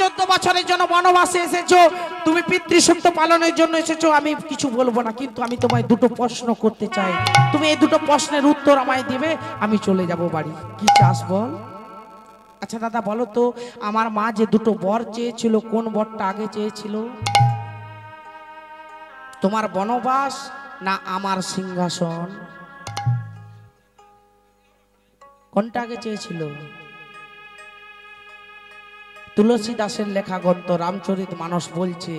চোদ্দ বছরের জন্য বনবাসে এসেছ, তুমি পিতৃসত্য পালনের জন্য এসেছ, আমি কিছু বলব না, কিন্তু আমি তোমায় দুটো প্রশ্ন করতে চাই। তুমি এই দুটো প্রশ্নের উত্তর আমায় দিবে, আমি চলে যাব বাড়ি। কি চাস বল? আচ্ছা দাদা, বলো তো, আমার মা যে দুটো বর চেয়েছিল, কোন বরটা আগে চেয়েছিল? তোমার বনবাস না আমার সিংহাসন? কোনটা আগে চেয়েছিল? তুলসী দাসের লেখা গ্রন্থ রামচরিত মানস বলছে,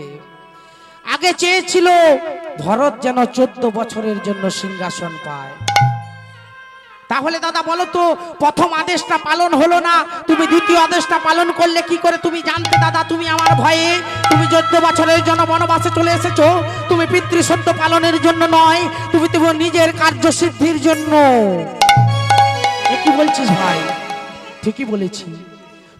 আগে চেয়েছিল ভরত যেন চোদ্দ বছরের জন্য সিংহাসন পায়। তাহলে দাদা বলো তো, প্রথম আদেশটা পালন হলো না? তুমি দ্বিতীয় আদেশটা পালন করলে কি করে তুমি জানতে দাদা, তুমি আমার ভয়ে? তুমি চোদ্দ বছরের জন্য বনবাসে চলে এসেছ। তুমি পিতৃসত্য পালনের জন্য নয়, তুমি তোমার নিজের কার্যসিদ্ধির জন্য। কি বলছিস ভাই? ঠিকই বলেছি।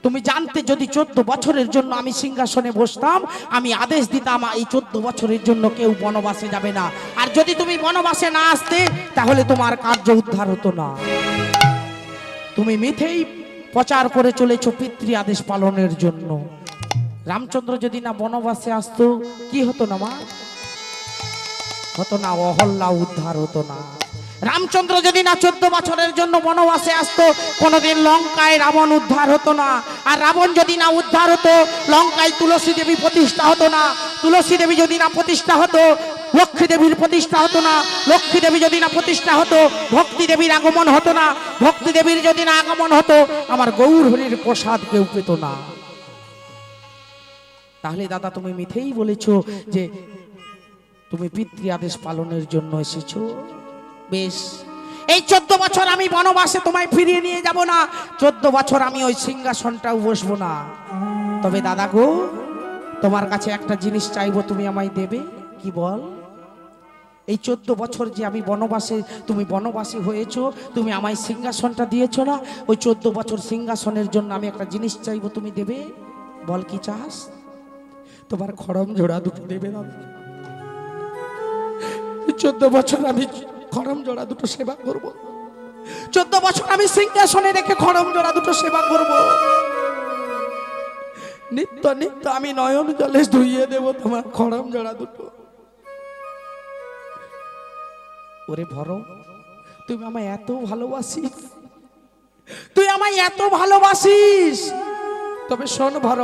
তুমি জানতে যদি চোদ্দ বছরের জন্য আমি সিংহাসনে বসতাম, আমি আদেশ দিতাম এই চোদ্দ বছরের জন্য কেউ বনবাসে যাবে না। আর যদি তুমি বনবাসে না আসতে, তাহলে তোমার কার্য উদ্ধার হতো না। তুমি মিথেই প্রচার করে চলেছ পিতৃ আদেশ পালনের জন্য। রামচন্দ্র যদি না বনবাসে আসতো, কি হতো না মা? হতো না অহল্লা উদ্ধার হতো না। রামচন্দ্র যদি না চোদ্দ বছরের জন্য বনবাসে আসতো, কোনোদিন লঙ্কায় রাবণ উদ্ধার হতো না। আর রাবণ যদি না উদ্ধার হতো, লঙ্কায় তুলসী দেবী প্রতিষ্ঠা হতো না। তুলসী দেবী যদি না প্রতিষ্ঠা হতো, লক্ষ্মী দেবীর প্রতিষ্ঠা হতো না। লক্ষ্মী দেবী যদি না প্রতিষ্ঠা হতো, ভক্তি দেবীর আগমন হতো না। ভক্তি দেবীর যদি না আগমন হতো, আমার গৌর হরির প্রসাদ কেউ পেত না। তাহলে দাদা, তুমি মিথেই বলেছ যে তুমি পিতৃ আদেশ পালনের জন্য এসেছ। বেশ। এই চোদ্দ বছর আমি বনবাসে তোমায় ফিরিয়ে নিয়ে যাব না। চোদ্দ বছর আমি ওই সিংহাসনটাও বসবো না। তবে দাদা গো, তোমার কাছে একটা জিনিস চাইব, তুমি আমায় দেবে? কি বল? এই চোদ্দ বছর যে আমি বনবাসে, তুমি বনবাসী হয়েছো, তুমি আমায় সিংহাসনটা দিয়েছ না, ওই চোদ্দ বছর সিংহাসনের জন্য আমি একটা জিনিস চাইব, তুমি দেবে? বল কি চাস? তোমার খড়ম জোড়া দুটো দেবে দাদা। চোদ্দ বছর আমি খড়ম জোড়া দুটো সেবা করব। চোদ্দ বছর আমি সিংহাসনে রেখে খড়ম জোড়া দুটো সেবা করব। নিত্য নিত্য আমি নয়ন জলে ধুইয়ে দেব তোমার খড়ম জোড়া দুটো। ওরে ভর তুমি আমায় এত ভালোবাসিস। তুই আমায় এত ভালোবাসিস। তবে শোন ভর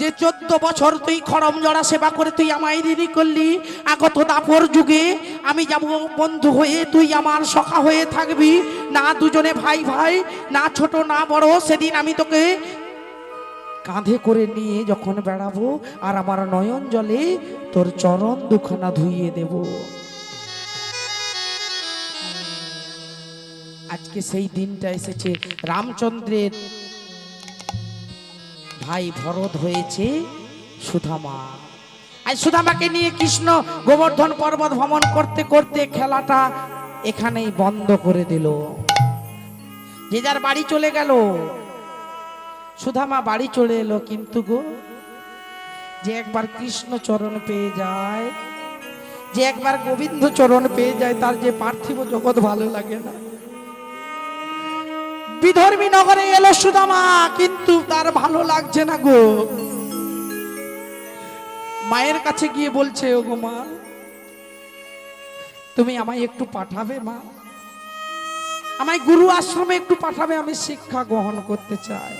যে চোদ্দ বছর তুই খড়ম জড়া সেবা করে তুই আমায় ঋণী করলি, আগত দাপর যুগে আমি যাব বন্ধু হয়ে, তুই আমার সখা হয়ে থাকবি। না দুজনে ভাই ভাই, না ছোট না বড়, সেদিন আমি তোকে কাঁধে করে নিয়ে যখন বেড়াবো আর আমার নয়ন জলে তোর চরণ দুখানা ধুইয়ে দেব। আজকে সেই দিনটা এসেছে। রামচন্দ্রের ভাই ভরত হয়েছে সুধামা আজ সুধামাকে নিয়ে কৃষ্ণ গোবর্ধন পর্বত ভ্রমণ করতে করতে খেলাটা এখানেই বন্ধ করে দিল। যে যার বাড়ি চলে গেল, সুধামা বাড়ি চলে এলো কিন্তু গো, যে একবার কৃষ্ণ চরণ পেয়ে যায়, যে একবার গোবিন্দ চরণ পেয়ে যায়, তার যে পার্থিব জগৎ ভালো লাগে না। বিধর্মী নগরে এলো সুদামা কিন্তু তার ভালো লাগছে না গো। মায়ের কাছে গিয়ে বলছে ও গো মা, তুমি আমায় একটু পাঠাবে মা? আমায় গুরু আশ্রমে একটু পাঠাবে, আমি শিক্ষা গ্রহণ করতে চাই।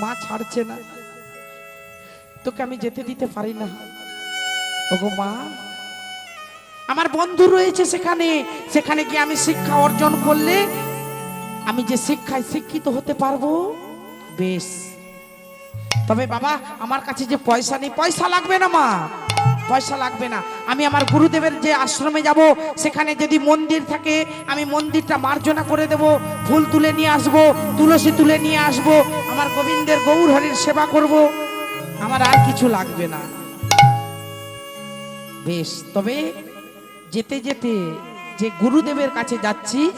মা ছাড়ছে না। তোকে আমি যেতে দিতে পারি না। ওগো মা, আমার বন্ধু রয়েছে সেখানে। সেখানে গিয়ে আমি শিক্ষা অর্জন করলে আমি যে শিক্ষায় শিক্ষিত হতে পারব, বেশ। তবে বাবা, আমার কাছে যে পয়সা নেই, পয়সা লাগবে না, মা। পয়সা লাগবে না। আমি আমার গুরুদেবের যে আশ্রমে যাব, সেখানে যদি মন্দির থাকে, আমি মন্দিরটা মার্জনা করে দেব, ফুল তুলে নিয়ে আসব, তুলসী তুলে নিয়ে আসব, আমার গোবিন্দের গৌর হরির সেবা করব। আমার আর কিছু লাগবে না। বেশ, তবে যেতে যেতে যে গুরুদেবের কাছে যাচ্ছি,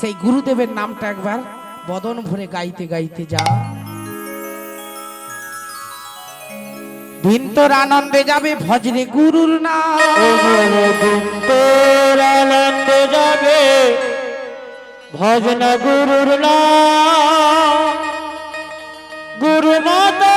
সেই গুরুদেবের নামটা একবার বদন ভরে গাইতে গাইতে যা। দিন তোর আনন্দে যাবে ভজরে গুরুর নাম। তোর আনন্দে যাবে ভজন গুরুর নাম। গুরু মাতা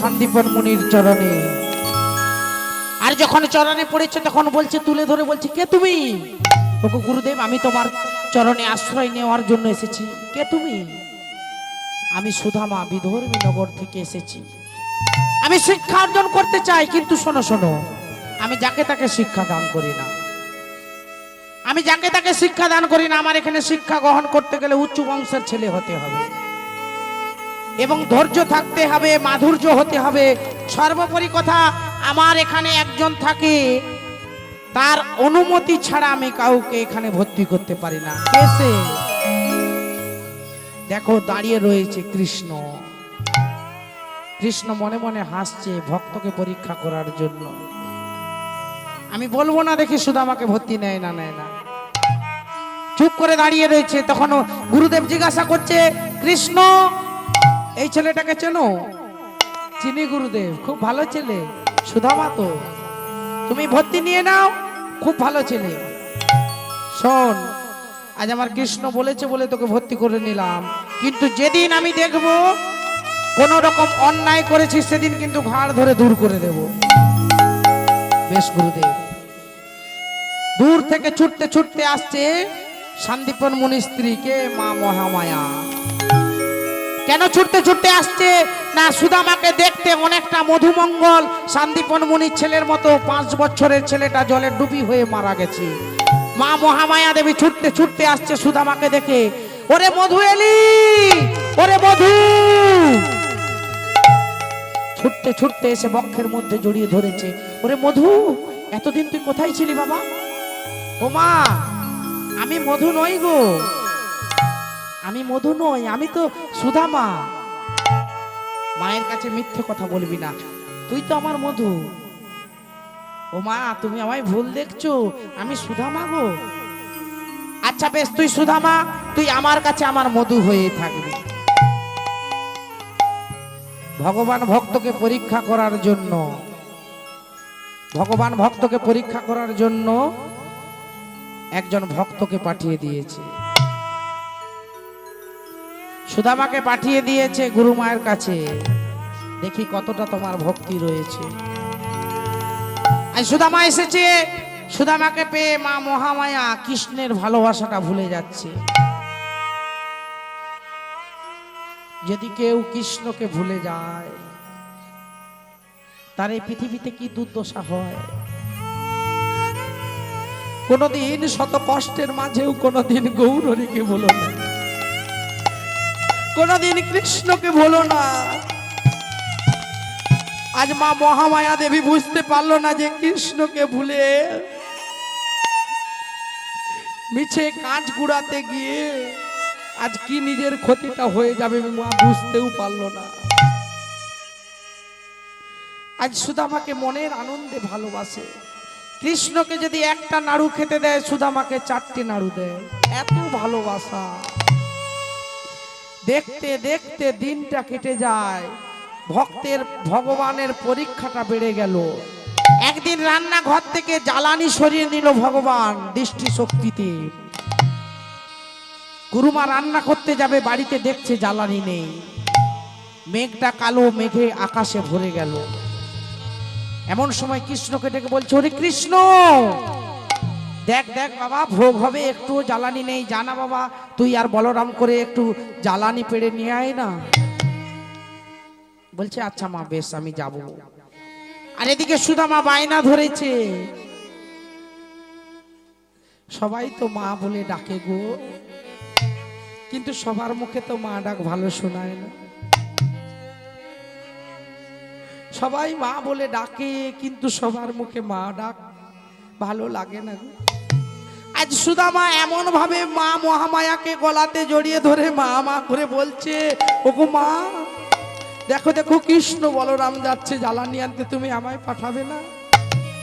সন্দীপন মুনির চরণে। আর যখন চরণে পড়েছে, তখন বলছে, তুলে ধরে বলছে, কে তুমি? ওগো গুরুদেব, আমি তোমার চরণে আশ্রয় নেওয়ার জন্য এসেছি। কে তুমি? আমি সুধামা, বিধর্মী নগর থেকে এসেছি। আমি শিক্ষা অর্জন করতে চাই, কিন্তু শোনো শোনো, আমি যাকে তাকে শিক্ষা দান করি না। আমি যাকে তাকে শিক্ষা দান করি না, আমার এখানে শিক্ষা গ্রহণ করতে গেলে উচ্চ বংশের ছেলে হতে হবে। এবং ধৈর্য থাকতে হবে, মাধুর্য হতে হবে। সর্বোপরি কথা, আমার এখানে একজন থাকে, তার অনুমতি ছাড়া আমি কাউকে এখানে ভর্তি করতে পারি না। দেখো, দাঁড়িয়ে রয়েছে কৃষ্ণ। কৃষ্ণ মনে মনে হাসছে ভক্তকে পরীক্ষা করার জন্য। আমি বলব না দেখি শুধু আমাকে ভর্তি নেয় না নেয় না। চুপ করে দাঁড়িয়ে রয়েছে তখন গুরুদেব জিজ্ঞাসা করছে, কৃষ্ণ এই ছেলেটাকে চেনো? চিনি গুরুদেব, খুব ভালো ছেলে। সুধামা তো। তুমি ভর্তি নিয়ে নাও, খুব ভালো ছেলে। শোন, আজ আমার কৃষ্ণ বলেছে বলে তোকে ভর্তি করে নিলাম। কিন্তু যেদিন আমি দেখব কোন রকম অন্যায় করেছিস, সেদিন কিন্তু ঘাড় ধরে দূর করে দেব। বেশ গুরুদেব। দূর থেকে ছুটতে ছুটতে আসছে শান্তিপন মুনির স্ত্রীকে মা মহামায়া। কেন ছুটতে ছুটতে আসছে? না, সুদামাকে দেখতে অনেকটা মধুমঙ্গল। শান্তিপন মুনির ছেলের মতো পাঁচ বছরের ছেলেটা জলে ডুবি হয়ে মারা গেছে। মা মহামায়া দেবী ছুটতে ছুটতে আসছে সুদামাকে দেখে। ওরে মধু এলি! ওরে মধু! ছুটতে ছুটতে এসে বক্ষের মধ্যে জড়িয়ে ধরেছে। ওরে মধু, এতদিন তুই কোথায় ছিলি বাবা? ও মা, আমি মধু নই গো। আমি মধু নই, আমি তো সুধামা মায়ের কাছে মিথ্যে কথা বলবি না। তুই তো আমার মধু। ও মা, তুমি আমায় ভুল দেখছ। আমি সুধামা গো। আচ্ছা বেশ, তুই সুধামা তুই আমার কাছে আমার মধু হয়ে থাকবি। ভগবান ভক্তকে পরীক্ষা করার জন্য, ভগবান ভক্তকে পরীক্ষা করার জন্য একজন ভক্তকে পাঠিয়ে দিয়েছে। সুদামাকে পাঠিয়ে দিয়েছে গুরু মায়ের কাছে। দেখি কতটা তোমার ভক্তি রয়েছে। আজ সুদামা এসেছে। সুদামাকে পেয়ে মা মহামায়া কৃষ্ণের ভালোবাসাটা ভুলে যাচ্ছে। যদি কেউ কৃষ্ণকে ভুলে যায়, তার এই পৃথিবীতে কি দুর্দশা হয়? কোনদিন শত কষ্টের মাঝেও কোনদিন গৌরীকে বলো না। কোনদিন কৃষ্ণকে বলো না। আজ মা মহামায়া দেবী বুঝতে পারল না যে কৃষ্ণকে ভুলে মিছে কাঁচ গুড়াতে গিয়ে আজ কি নিজের ক্ষতিটা হয়ে যাবে মা বুঝতেও পারল না। আজ সুদামাকে মনের আনন্দে ভালোবাসে। কৃষ্ণকে যদি একটা নাড়ু খেতে দেয়, সুদামাকে চারটি নাড়ু দেয়। এত ভালোবাসা। দেখতে দেখতে দিনটা কেটে যায়। ভক্তের, ভগবানের পরীক্ষাটা বেড়ে গেল। একদিন রান্নাঘর থেকে জ্বালানি সরিয়ে নিল ভগবান দৃষ্টি শক্তিতে গুরুমা রান্না করতে যাবে, বাড়িতে দেখছে জ্বালানি নেই। মেঘটা কালো, মেঘে আকাশে ভরে গেল। এমন সময় কৃষ্ণকে ডেকে বলছে, ওরে কৃষ্ণ! দেখ দেখ বাবা, ভোগ হবে একটু জ্বালানি নেই, জানা বাবা তুই আর বলরাম করে একটু জ্বালানি পেড়ে নিয়ে আয় না। বলছে আচ্ছা মা, বেশ, আমি যাব। আর এদিকে সুদামা বায়না ধরেছে। সবাই তো মা বলে ডাকে গো, কিন্তু সবার মুখে তো মা ডাক ভালো শোনায় না। সবাই মা বলে ডাকে, কিন্তু সবার মুখে মা ডাক ভালো লাগে না গো। আজ সুদামা এমন ভাবে মা মহামায়াকে গলাতে জড়িয়ে ধরে মা মা করে বলছে, ওগো মা, দেখো দেখো, কৃষ্ণ বলরাম যাচ্ছে, জ্বালানি আনতে তুমি আমায় পাঠাবে না?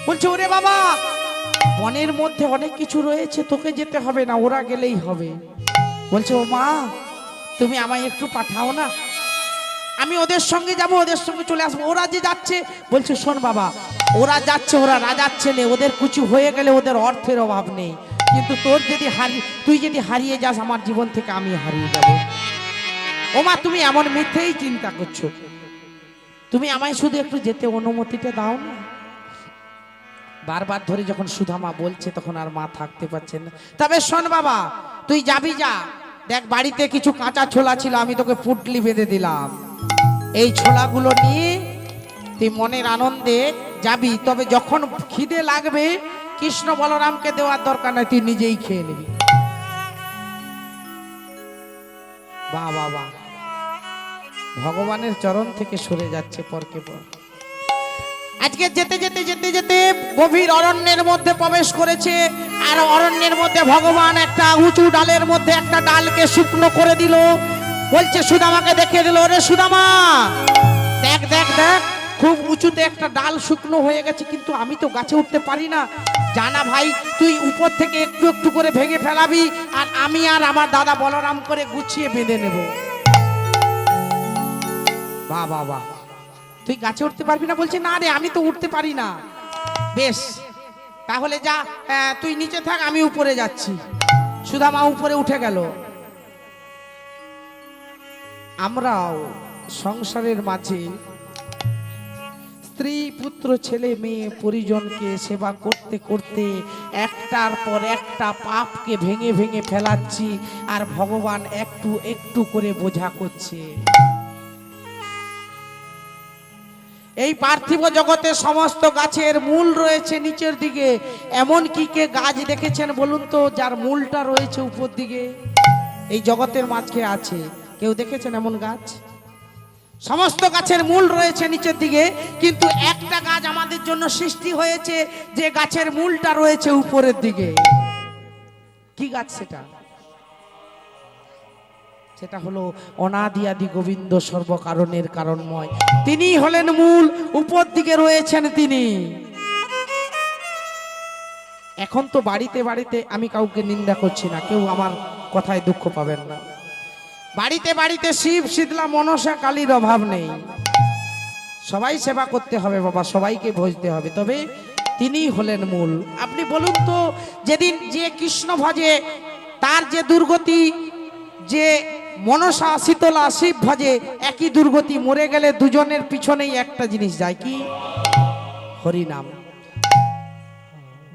বলছে, ওরে বাবা, বনের মধ্যে অনেক কিছু রয়েছে, তোকে যেতে হবে না, ওরা গেলেই হবে। বলছে, ও মা, তুমি আমায় একটু পাঠাও না? আমি ওদের সঙ্গে যাব, ওদের সঙ্গে চলে আসব, ওরা যে যাচ্ছে, বলছে, শোন বাবা, ওরা যাচ্ছে, ওরা রাজার ছেলে, ওদের কিছু হয়ে গেলে ওদের অর্থের অভাব নেই। কিন্তু তোর যদি হারিয়ে তুই যদি হারিয়ে যাস, আমার জীবন থেকে আমি হারিয়ে যাব। ওমা, তুমি এমন মিথ্যেই চিন্তা করছ। তুমি আমায় শুধু একটু যেতে অনুমতিটা দাও না। বারবার ধরে যখন সুধামা বলছে, তখন আর মা থাকতে পারছেন না। তবে শোন বাবা, তুই যাবি যা। দেখ, বাড়িতে কিছু কাঁচা ছোলা ছিল, আমি তোকে পুটলি বেঁধে দিলাম। এই ছোলাগুলো নিয়ে তুই মনের আনন্দে যাবি। তবে যখন খিদে লাগবে কৃষ্ণ বলরামকে দেওয়ার দরকার নাই, তুই নিজেই খেয়ে নিবি। বাহ বাহ ভগবানের চরণ থেকে সরে যাচ্ছে পরকে পর। আজকে যেতে যেতে যেতে যেতে গভীর অরণ্যের মধ্যে প্রবেশ করেছে, আর অরণ্যের মধ্যে ভগবান একটা উঁচু ডালের মধ্যে একটা ডালকে শুকনো করে দিল। বলছে, সুদামাকে দেখে দিল রে সুদামা, দেখ দেখ দেখ খুব উঁচুতে একটা ডাল শুকনো হয়ে গেছে, কিন্তু আমি তো গাছে উঠতে পারি না। জানা ভাই, তুই উপর থেকে একটু একটু করে ভেঙে ফেলাবি, আর আমি আর আমার দাদা বলরাম করে গুছিয়ে বেঁধে নেব। বাহ বাহ বাহ তুই গাছে উঠতে পারবি না বলছে, না রে, আমি তো উঠতে পারি না। বেশ, তাহলে যা তুই নিচে থাক, আমি উপরে যাচ্ছি। সুদামা উপরে উঠে গেল। আমরাও সংসারের মাঝে স্ত্রী, পুত্র, ছেলে, মেয়ে, পরিজনকে সেবা করতে করতে একটার পর একটা পাপকে ভেঙে ভেঙে ফেলাচ্ছি আর ভগবান একটু একটু করে বোঝা করছে। এই পার্থিব জগতে সমস্ত গাছের মূল রয়েছে নিচের দিকে। এমন কি কে গাছ দেখেছেন বলুন তো, যার মূলটা রয়েছে উপর দিকে? এই জগতের মাঝে আছে। কেউ দেখেছেন এমন গাছ? সমস্ত গাছের মূল রয়েছে নিচের দিকে, কিন্তু একটা গাছ আমাদের জন্য সৃষ্টি হয়েছে, যে গাছের মূলটা রয়েছে উপরের দিকে। কি গাছ সেটা? সেটা হলো অনাদি আদি গোবিন্দ সর্বকারণের কারণময়। তিনি হলেন মূল, উপর দিকে রয়েছেন তিনি। এখন তো বাড়িতে বাড়িতে আমি কাউকে নিন্দা করছি না, কেউ আমার কথায় দুঃখ পাবেন না। বাড়িতে বাড়িতে শিব শীতলা মনসা কালীর অভাব নেই। সবাই সেবা করতে হবে বাবা, সবাইকে ভজতে হবে। তবে তিনি হলেন মূল। আপনি বলুন তো, যেদিন যে কৃষ্ণ ভজে, তার যে দুর্গতি, যে মনসা, শীতলা, শিব ভজে, একই দুর্গতি, মরে গেলে দুজনের পিছনেই একটা জিনিস যায় কি? হরিনাম।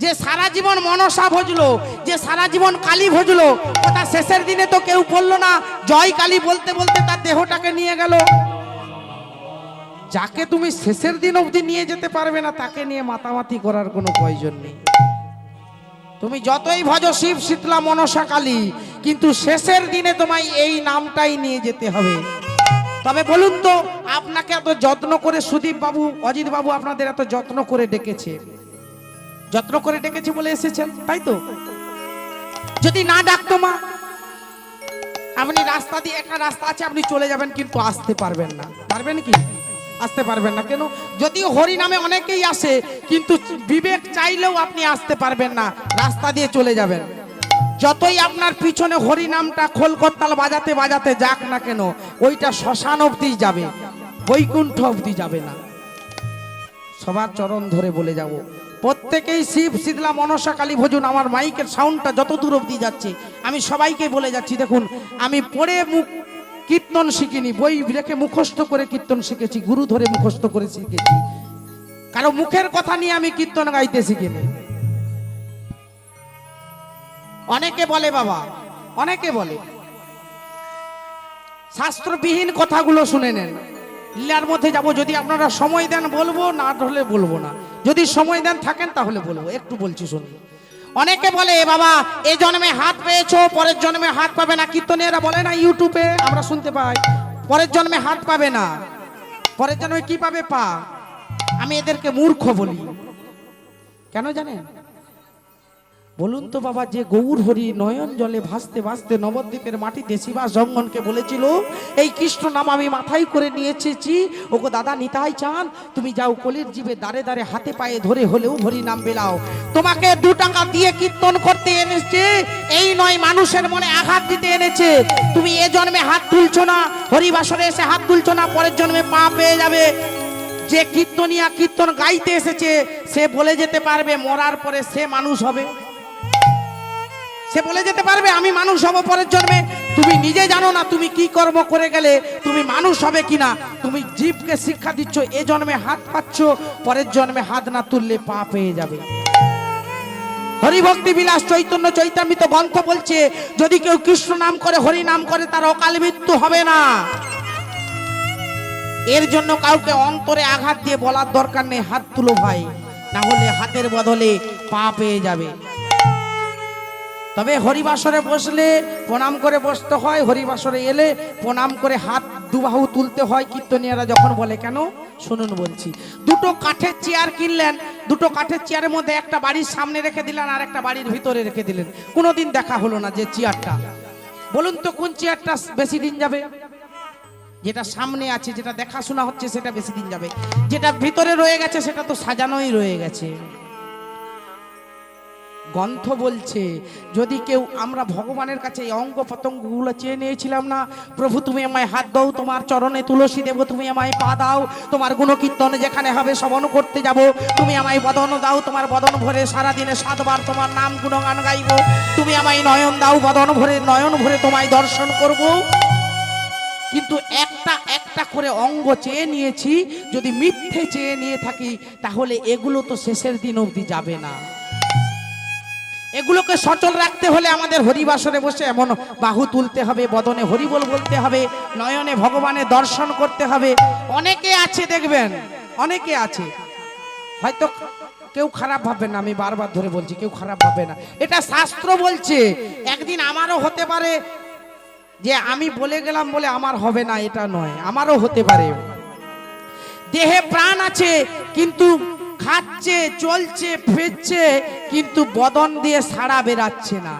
যে সারা জীবন মনসা ভজলো, যে সারা জীবন কালী ভজলো, কথা শেষের দিনে তো কেউ বলল না, জয় কালী বলতে বলতে তার দেহটাকে নিয়ে গেল। যাকে তুমি শেষের দিন অবধি নিয়ে যেতে পারবে না, তাকে নিয়ে মাতামাতি করার কোনো প্রয়োজন নেই। তুমি যতই ভজ শিব, শীতলা, মনসা, কালী, কিন্তু শেষের দিনে তোমায় এই নামটাই নিয়ে যেতে হবে। তবে বলুন তো, আপনাকে এত যত্ন করে সুদীপ বাবু অজিত বাবু আপনাদের এত যত্ন করে ডেকেছে। যত্ন করে ডেকেছে বলে এসেছেন, তাই তো? যদি না ডাকতো মা, আপনি রাস্তা দিয়ে একটা রাস্তা আছে, আপনি চলে যাবেন, কিন্তু আসতে পারবেন না। পারবেন কি? আসতে পারবেন না। কেন? যদিও হরি নামে অনেকেই আসে, কিন্তু বিবেক চাইলেও আপনি আসতে পারবেন না। রাস্তা দিয়ে চলে যাবেন। যতই আপনার পিছনে হরি নামটা খোলকত্তাল বাজাতে বাজাতে যাক না কেন, ওইটা শ্মশান অবধি যাবে, বৈকুণ্ঠ অবধি যাবে না। সবার চরণ ধরে বলে যাব প্রত্যেকেই শিব শীতলা মনসা কালী ভোজন আমার মাইকের সাউন্ডটা যত দূর অবধি যাচ্ছে, আমি সবাইকে বলে যাচ্ছি, দেখুন, আমি পড়ে মুখ কীর্তন শিখিনি, বই রেখে মুখস্থ করে কীর্তন শিখেছি, গুরু ধরে মুখস্থ করে শিখেছি। কারও মুখের কথা নিয়ে আমি কীর্তন গাইতে শিখিনি। অনেকে বলে, বাবা, অনেকে বলে, শাস্ত্রবিহীন কথাগুলো শুনে নেন। লীলার মধ্যে যাব, যদি আপনারা সময় দেন বলব, না হলে বলব না। যদি সময় দেন থাকেন, তাহলে বলব। একটু বলছি শুনুন। অনেকে বলে বাবা এই জন্মে হাত পেয়েছ, পরের জন্মে হাত পাবে না। কীর্তনীয়রা বলে না ইউটিউবে, আমরা শুনতে পাই, পরের জন্মে হাত পাবে না। পরের জন্মে কি পাবে পা? আমি এদেরকে মূর্খ বলি। কেন জানেন? বলুন তো বাবা, যে গৌর হরি নয়ন জলে ভাসতে ভাসতে নবদ্বীপের মাটিতে শিবা জঙ্গনকে বলেছিল, এই কৃষ্ণ নাম আমি মাথায় করে নিয়ে এসেছি ওগো দাদা নিতাই চান, তুমি যাও কলির জীবে দাঁড়ে দাঁড়ে হাতে পায়ে ধরে হলেও হরি নাম বেলাও। তোমাকে দু টাকা দিয়ে কীর্তন করতে এনেছে, এই নয় মানুষের মনে আঘাত দিতে এনেছে। তুমি এ জন্মে হাত তুলছো না, হরিবাসরে এসে হাত তুলছো না, পরের জন্মে পা পেয়ে যাবে। যে কীর্তনিয়া কীর্তন গাইতে এসেছে, সে বলে যেতে পারবে, মরার পরে সে মানুষ হবে। সে বলে যেতে পারবে, আমি মানুষ হব পরের জন্মে। তুমি নিজে জানো না তুমি কি কর্ম করে গেলে। তুমি মানুষ হবে কিনা তুমি জীবকে শিক্ষা দিচ্ছ, এ জন্মে হাত পাচ্ছ, পরের জন্মে হাত না তুললে পা পেয়ে যাবে হরিভক্তি বিলাস চৈতন্য চৈতামিত গ্রন্থ বলছে, যদি কেউ কৃষ্ণ নাম করে, হরি নাম করে, তার অকাল মৃত্যু হবে না। এর জন্য কাউকে অন্তরে আঘাত দিয়ে বলার দরকার নেই, হাত তুলো ভাই। না হলে হাতের বদলে পা পেয়ে যাবে। তবে হরিবাসরে বসলে, প্রণাম করে বসতে হয়, হরিবাসরে এলে প্রণাম করে হাত দুবাহু তুলতে হয় কীর্তনিয়ারা যখন বলে, কেন? শুনুন বলছি। দুটো কাঠের চেয়ার কিনলেন, দুটো কাঠের চেয়ারের মধ্যে একটা বাড়ির সামনে রেখে দিলেন আর একটা বাড়ির ভিতরে রেখে দিলেন। কোনোদিন দেখা হলো না যে চেয়ারটা। বলুন তো কোন চেয়ারটা বেশি দিন যাবে? যেটা সামনে আছে, যেটা দেখাশোনা হচ্ছে, সেটা বেশি দিন যাবে। যেটা ভিতরে রয়ে গেছে, সেটা তো সাজানোই রয়ে গেছে। গ্রন্থ বলছে, যদি কেউ আমরা ভগবানের কাছে এই অঙ্গ পতঙ্গগুলো চেয়ে নিয়েছিলাম না, প্রভু তুমি আমায় হাত দাও, তোমার চরণে তুলসী দেব, তুমি আমায় পা দাও, তোমার গুণকীর্তন যেখানে হবে শ্রবণ করতে যাব, তুমি আমায় বদন দাও, তোমার বদন ভরে সারাদিনে সাতবার তোমার নাম গুণগান গাইব, তুমি আমায় নয়ন দাও, বদন ভরে নয়ন ভরে তোমায় দর্শন করব। কিন্তু একটা একটা করে অঙ্গ চেয়ে নিয়েছি, যদি মিথ্যে চেয়ে নিয়ে থাকি, তাহলে এগুলো তো শেষের দিন অবধি যাবে না। এগুলোকে সচল রাখতে হলে আমাদের হরিবাসরে বসে এমন বাহু তুলতে হবে, বদনে হরিবল বলতে হবে, নয়নে ভগবানের দর্শন করতে হবে। অনেকে আছে, দেখবেন, অনেকে আছে। হয়তো কেউ খারাপ ভাববে না, আমি বারবার ধরে বলছি, কেউ খারাপ ভাববে না। এটা শাস্ত্র বলছে, একদিন আমারও হতে পারে যে আমি বলে গেলাম বলে আমার হবে না, এটা নয়, আমারও হতে পারে। দেহে প্রাণ আছে, কিন্তু খাচ্ছে, চলছে, ফিরছে, কিন্তু বদন দিয়ে সাড়া বেরাচ্ছে না।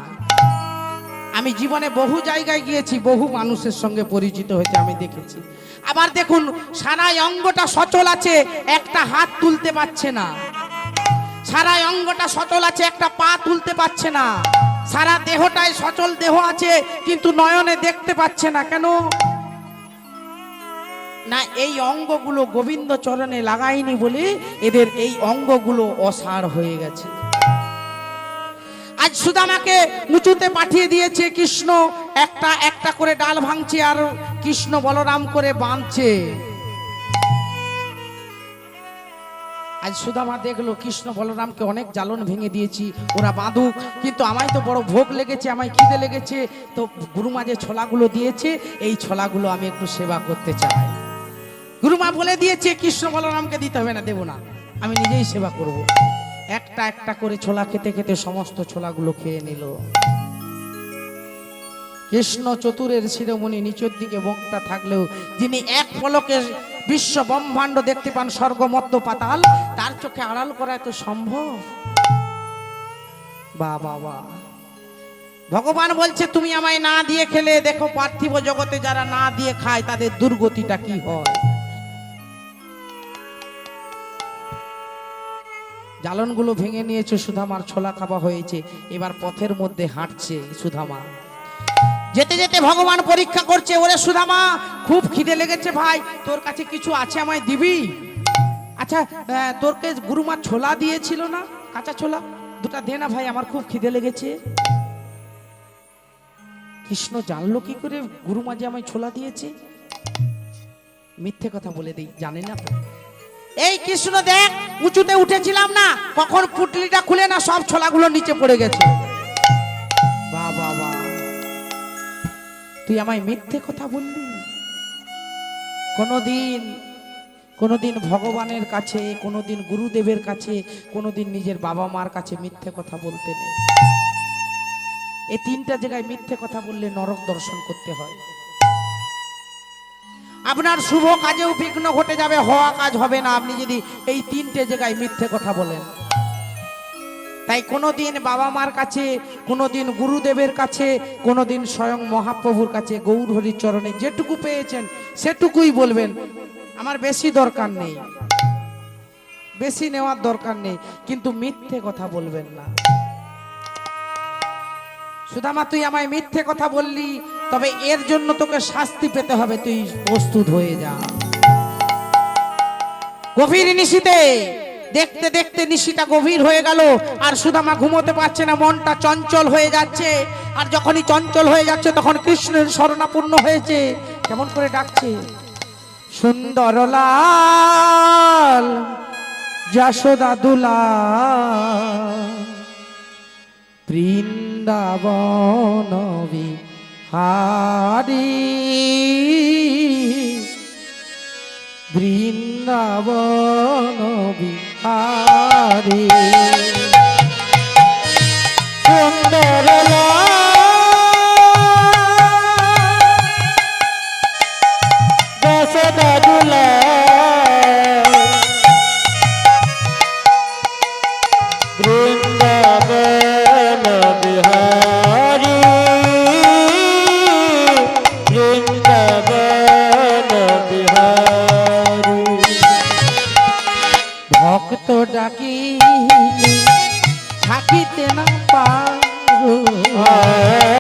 আমি জীবনে বহু জায়গায় গিয়েছি, বহু মানুষের সঙ্গে পরিচিত হয়েছে, আমি দেখেছি। আবার দেখুন সারা অঙ্গটা সচল আছে, একটা হাত তুলতে পারছে না। সারা অঙ্গটা সচল আছে, একটা পা তুলতে পারছে না। সারা দেহটায় সচল দেহ আছে, কিন্তু নয়নে দেখতে পাচ্ছে না। কেন? না এই অঙ্গগুলো গোবিন্দ চরণে লাগাইনি বলে এদের এই অঙ্গগুলো অসার হয়ে গেছে। আজ সুদামাকে উঁচুতে পাঠিয়ে দিয়েছে, কৃষ্ণ, একটা একটা করে ডাল ভাঙছে আর কৃষ্ণ বলরাম করে বাঁধছে। আজ সুদামা দেখল, কৃষ্ণ বলরামকে অনেক জ্বালন ভেঙে দিয়েছি, ওরা বাঁধুক, কিন্তু আমায় তো বড় ভোগ লেগেছে, আমায় খিদে লেগেছে, তো গুরুমা যে ছোলাগুলো দিয়েছে, এই ছোলাগুলো আমি একটু সেবা করতে চাই। গুরুমা বলে দিয়েছে, কৃষ্ণ বলরামকে দিতে হবে না, দেবো না। আমি নিজেই সেবা করব। একটা একটা করে ছোলা খেতে খেতে সমস্ত ছোলাগুলো খেয়ে নিল। কৃষ্ণ চতুরের শিরোমণি নিচের দিকে মুখটা থাকলেও যিনি এক পলকে বিশ্ব ব্রহ্মাণ্ড দেখতে পান স্বর্গমত্ত পাতাল, তার চোখে আড়াল করা এত সম্ভব? বা বাবা ভগবান বলছে, তুমি আমায় না দিয়ে খেলে, দেখো পার্থিব জগতে যারা না দিয়ে খায়, তাদের দুর্গতিটা কি হয়? জ্বালনগুলো ভেঙে নিয়েছে, সুধামার ছোলা খাওয়া হয়েছে। এবার পথের মধ্যে হাঁটছে সুধামা। যেতে যেতে ভগবান পরীক্ষা করছে, ওরে সুধামা, খুব খিদে লেগেছে ভাই, তোর কাছে কিছু আছে আমায় দিবি? আচ্ছা তোরকে গুরুমা ছোলা দিয়েছিল না, কাঁচা ছোলা? দুটা দে না ভাই, আমার খুব খিদে লেগেছে। কৃষ্ণ জানলো কি করে, গুরুমা যে আমায় ছোলা দিয়েছে? মিথ্যে কথা বলে দিই, জানে না তো। এই কৃষ্ণ দেখ, উঁচুতে উঠেছিলাম না, কখন পুটলিটা খুলে না সব ছোলাগুলো নিচে পড়ে গেছে। তুই আমায় মিথ্যে কথা বললি? কোনোদিন কোনোদিন ভগবানের কাছে, কোনোদিন গুরুদেবের কাছে, কোনোদিন নিজের বাবা মার কাছে মিথ্যে কথা বলতে নেই। এই তিনটা জায়গায় মিথ্যে কথা বললে নরক দর্শন করতে হয়। আপনার শুভ কাজেও বিঘ্ন ঘটে যাবে, হওয়া কাজ হবে না। আপনি যদি এই তিনটে জায়গায় মিথ্যে কথা বলেন। তাই কোনোদিন বাবা মার কাছে, কোনোদিন গুরুদেবের কাছে কোনো দিন স্বয়ং মহাপ্রভুর কাছে গৌর হরির চরণে যেটুকু পেয়েছেন, সেটুকুই বলবেন, আমার বেশি দরকার নেই। বেশি নেওয়ার দরকার নেই, কিন্তু মিথ্যে কথা বলবেন না। সুদামা তুই আমায় মিথ্যে কথা বললি তবে এর জন্য তোকে শাস্তি পেতে হবে, তুই প্রস্তুত হয়ে যা। গভীর নিশিতে, দেখতে দেখতে নিশিটা গভীর হয়ে গেল, আর সুদামা ঘুমোতে পারছে না, মনটা চঞ্চল হয়ে যাচ্ছে। আর যখনই চঞ্চল হয়ে যাচ্ছে, তখন কৃষ্ণের শরণাপূর্ণ হয়েছে। কেমন করে ডাকছে? সুন্দর লাল, যশোদা দুলাল, বৃন্দাবন বিহারী বৃন্দাবন বিহারি। সুন্দর লাল